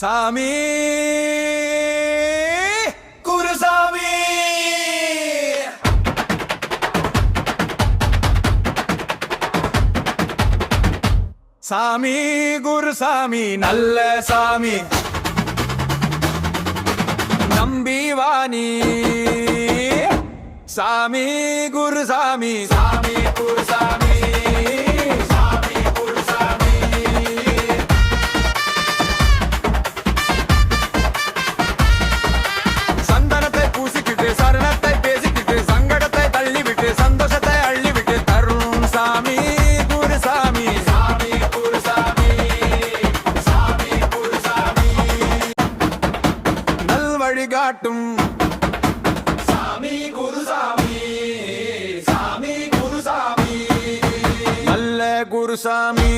சாமி! குருசாமி! சாமி குருசாமி நல்ல சாமி! நம்பி வாணி சாமி குருசாமி! சாமி குருசாமி! நல் வழிகாட்டும் சாமி குருசாமி சாமி. குருசாமி நல்ல குருசாமி